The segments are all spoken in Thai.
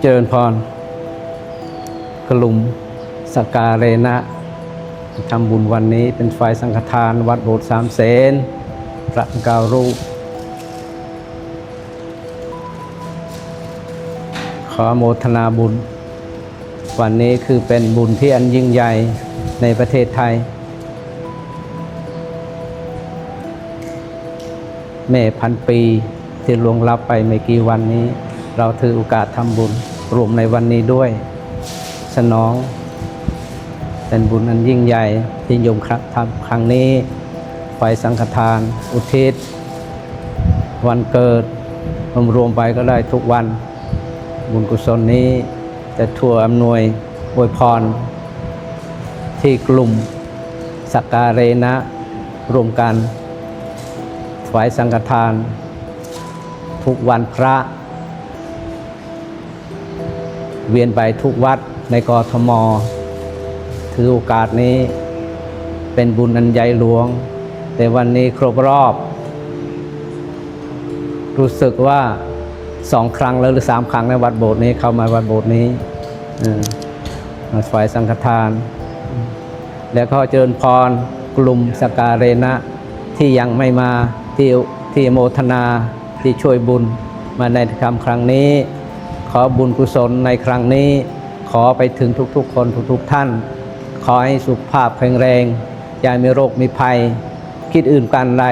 เจริญพร กลุ่มสกการเรนะทำบุญวันนี้เป็นฝ่ายสังฆทาน วัดโบสถ์สามเสนพระก้ารูป ขอโมทนาบุญ วันนี้คือเป็นบุญที่อันยิ่งใหญ่ในประเทศไทย แม่พันปีที่ลวงลับไปไม่กี่วันนี้ เราถือโอกาสทำบุญรวมในวันนี้ด้วย สนอง เป็นบุญอันยิ่งใหญ่ที่โยมครับทำครั้งนี้ไฟสังฆทาน อุทิศ วันเกิดรวมรวมไปก็ได้ทุกวัน บุญกุศลนี้จะทั่วอำนวยอวยพร ที่กลุ่มสักการเรนะรวมกันถวายสังฆทาน ทุกวันพระ เวียนไปทุกวัดในกรทม ถือโอกาสนี้เป็นบุญอันใหญ่หลวง แต่วันนี้ครบรอบ รู้สึกว่าสองครั้งแล้วหรือสามครั้งในวัดโบสถ์นี้เข้ามาวัดโบสถ์นี้ออมาถวายสังฆทาน แล้วก็เจริญพรกลุ่มสการเรนะที่ยังไม่มาที่ที่โมทนาที่ช่วยบุญมาในคำครั้งนี้ อบุญกุศลในครั้งนี้ ขอไปถึงทุกๆ คนทุกๆท่าน ขอให้สุขภาพแข็งแรง อย่ามีโรคมีภัย คิดอื่นการใด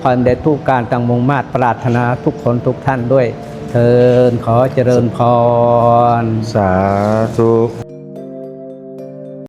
ขอให้ได้ทุกการตังมงมาตรปรารถนาทุกคนทุกท่านด้วย เทินขอเจริญพร สาธุ